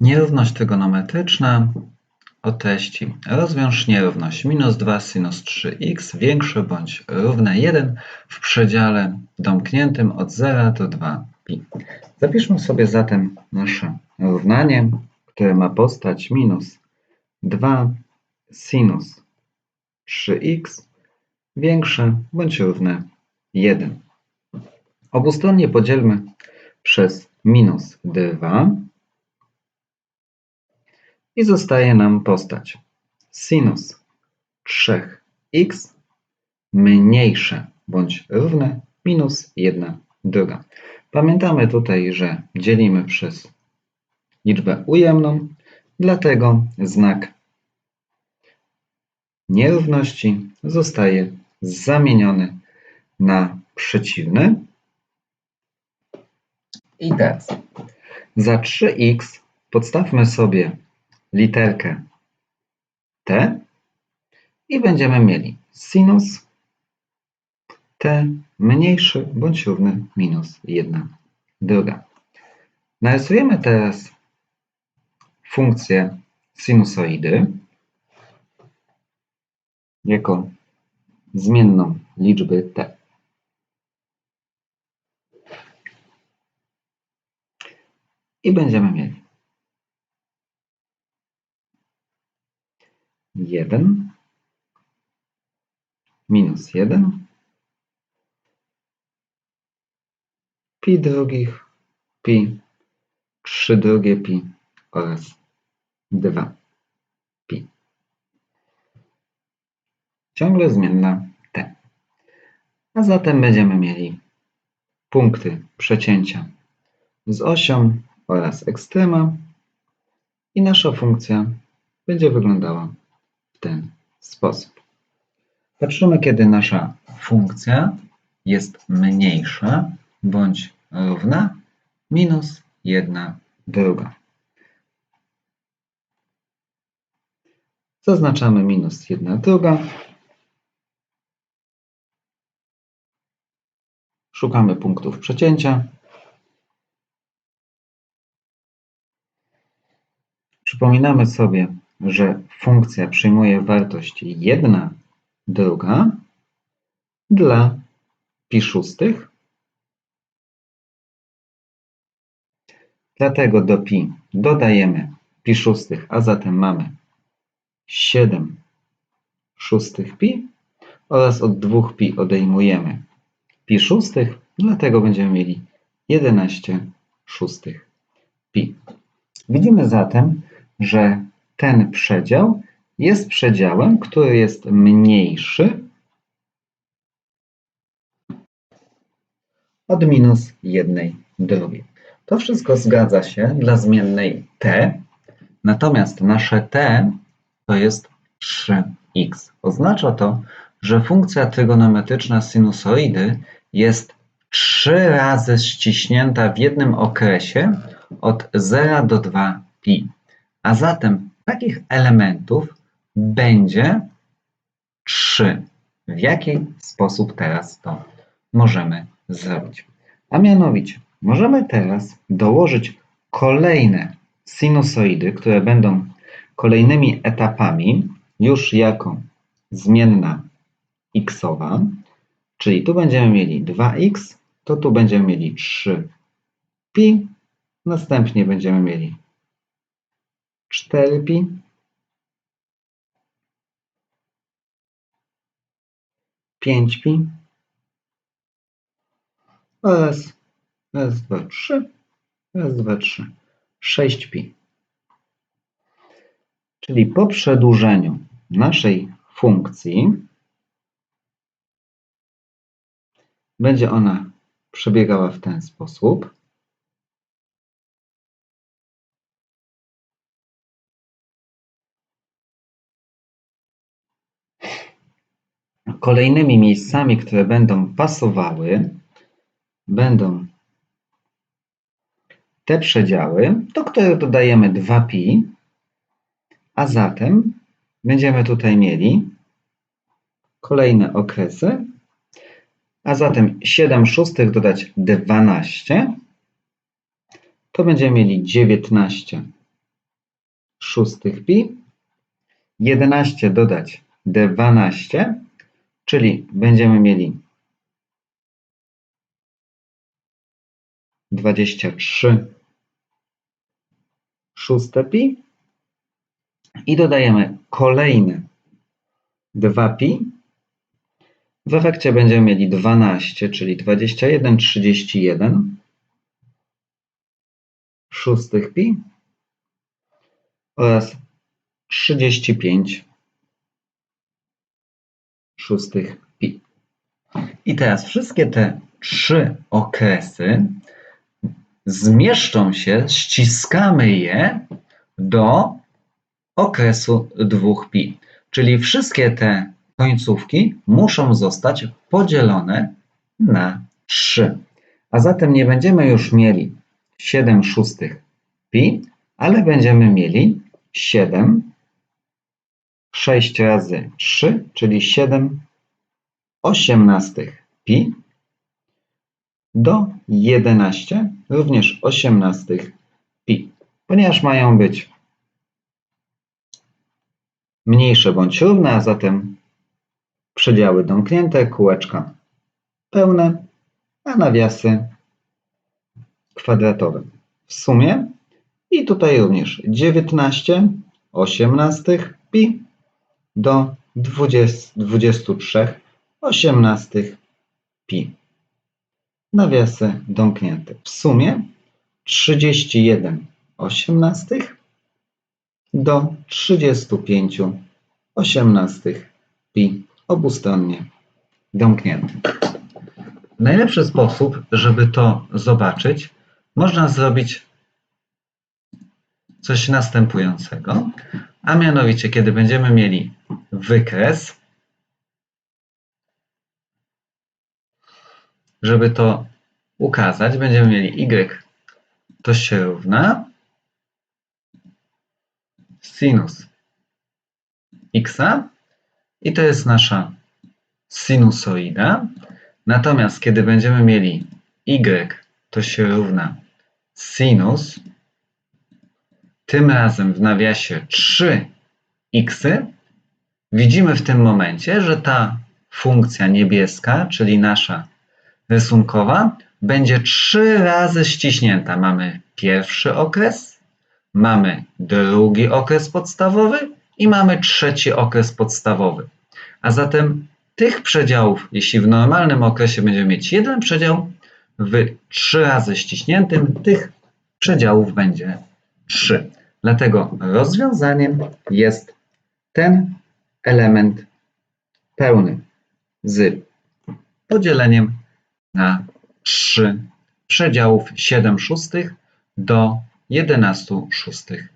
Nierówność trygonometryczna o treści. Rozwiąż nierówność. Minus 2 sinus 3x większe bądź równe 1 w przedziale domkniętym od 0 do 2pi. Zapiszmy sobie zatem nasze równanie, które ma postać minus 2 sinus 3x większe bądź równe 1. Obustronnie podzielmy przez minus 2 i zostaje nam postać sinus 3x mniejsze bądź równe minus 1 druga. Pamiętamy tutaj, że dzielimy przez liczbę ujemną, dlatego znak nierówności zostaje zamieniony na przeciwny. I teraz za 3x podstawmy sobie literkę t i będziemy mieli sinus t mniejszy bądź równy minus 1 druga. Narysujemy teraz funkcję sinusoidy jako zmienną liczby t. I będziemy mieli. 1 minus 1 pi drugich pi. 3 drugie. Pi oraz 2 pi. Ciągle zmienna t. A zatem będziemy mieli punkty przecięcia z osią oraz ekstrema i nasza funkcja będzie wyglądała ten sposób. Patrzymy, kiedy nasza funkcja jest mniejsza bądź równa minus 1 druga. Zaznaczamy minus 1 druga. Szukamy punktów przecięcia. Przypominamy sobie, że funkcja przyjmuje wartość 1 druga dla pi szóstych. Dlatego do pi dodajemy pi szóstych, a zatem mamy 7 szóstych pi oraz od 2 pi odejmujemy pi szóstych, dlatego będziemy mieli 11 szóstych pi. Widzimy zatem, że ten przedział jest przedziałem, który jest mniejszy od minus jednej drugiej. To wszystko zgadza się dla zmiennej t, natomiast nasze t to jest 3x. Oznacza to, że funkcja trygonometryczna sinusoidy jest trzy razy ściśnięta w jednym okresie od 0 do 2pi. A zatem Takich elementów będzie trzy. W jaki sposób teraz to możemy zrobić? A mianowicie, możemy teraz dołożyć kolejne sinusoidy, które będą kolejnymi etapami, już jako zmienna xowa, czyli tu będziemy mieli 2x, to tu będziemy mieli 3pi, następnie będziemy mieli 4pi pięć pi oraz raz, dwa, trzy, raz, dwa, trzy, sześć pi. Czyli po przedłużeniu naszej funkcji będzie ona przebiegała w ten sposób. Kolejnymi miejscami, które będą pasowały, będą te przedziały, do których dodajemy 2pi, a zatem będziemy tutaj mieli kolejne okresy, a zatem 7 szóstych dodać 12, to będziemy mieli 19 szóstych pi. 11 dodać 12, czyli będziemy mieli 23 szóste pi i dodajemy kolejne 2 pi. W efekcie będziemy mieli 12, czyli 21, 31 szóstych pi oraz 35 szóstych pi. I teraz wszystkie te trzy okresy zmieszczą się, ściskamy je do okresu 2pi. Czyli wszystkie te końcówki muszą zostać podzielone na 3. A zatem nie będziemy już mieli 7 szóstych pi, ale będziemy mieli 7 6 razy 3, czyli 7 osiemnastych pi do 11, również osiemnastych pi, ponieważ mają być mniejsze bądź równe, a zatem przedziały domknięte, kółeczka pełne, a nawiasy kwadratowe. W sumie i tutaj również 19 osiemnastych pi do 20, 23 osiemnastych pi. Nawiasy domknięte. W sumie 31 osiemnastych do 35 osiemnastych pi obustronnie domknięte. Najlepszy sposób, żeby to zobaczyć, można zrobić coś następującego, a mianowicie, kiedy będziemy mieli wykres, żeby to ukazać, będziemy mieli y to się równa sinus x i to jest nasza sinusoida. Natomiast kiedy będziemy mieli y to się równa sinus, tym razem w nawiasie 3x, widzimy w tym momencie, że ta funkcja niebieska, czyli nasza rysunkowa, będzie trzy razy ściśnięta. Mamy pierwszy okres, mamy drugi okres podstawowy i mamy trzeci okres podstawowy. A zatem tych przedziałów, jeśli w normalnym okresie będziemy mieć jeden przedział, w trzy razy ściśniętym tych przedziałów będzie 3. Dlatego rozwiązaniem jest ten element pełny z podzieleniem na 3 przedziałów 7 szóstych do 11 szóstych